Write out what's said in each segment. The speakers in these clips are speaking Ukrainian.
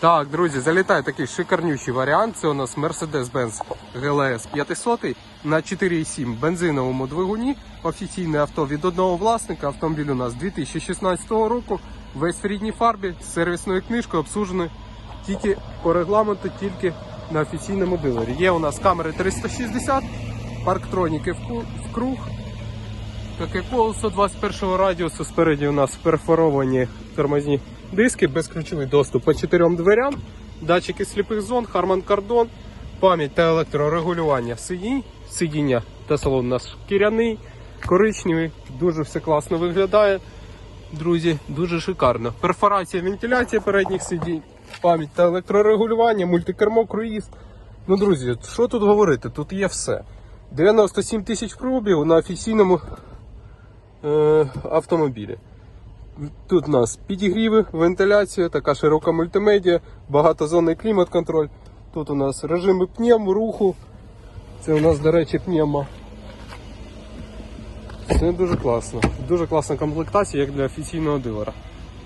Так, друзі, залітає такий шикарнючий варіант. Це у нас Mercedes-Benz GLS 500 на 4,7 бензиновому двигуні. Офіційне авто від одного власника. Автомобіль у нас 2016 року. Весь в рідній фарбі з сервісною книжкою обслужений тільки по регламенту, тільки на офіційному дилері. Є у нас камери 360, парктроніки в круг. Таке колесо 21 радіусу. Спереді у нас перфоровані тормозні диски, безключовий доступ по чотирьом дверям, датчики сліпих зон, Harman Kardon, пам'ять та електрорегулювання сидінь, сидіння та салон у нас шкіряний, коричневий, дуже все класно виглядає. Друзі, дуже шикарно. Перфорація, вентиляція передніх сидінь, пам'ять та електрорегулювання, мультикермо, круїз. Ну, друзі, що тут говорити? Тут є все. 97 тисяч пробігів на офіційному е, автомобілі. Тут у нас підігріви, вентиляція, така широка мультимедіа, багатозонний клімат-контроль. Тут у нас режими пневм, руху. Це у нас, до речі, пневма. Все дуже класно. Дуже класна комплектація, як для офіційного дилера.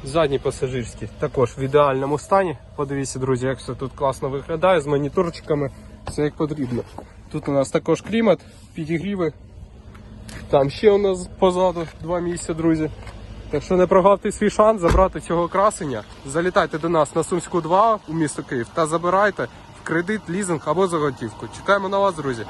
Задній пасажирський також в ідеальному стані. Подивіться, друзі, як все тут класно виглядає з моніторчиками, все як потрібно. Тут у нас також клімат, підігріви. Там ще у нас позаду два місця, друзі. Так що не прогавте свій шанс забрати цього красення. Залітайте до нас на Сумську 2 у місто Київ та забирайте в кредит, лізинг або за готівку. Чекаємо на вас, друзі.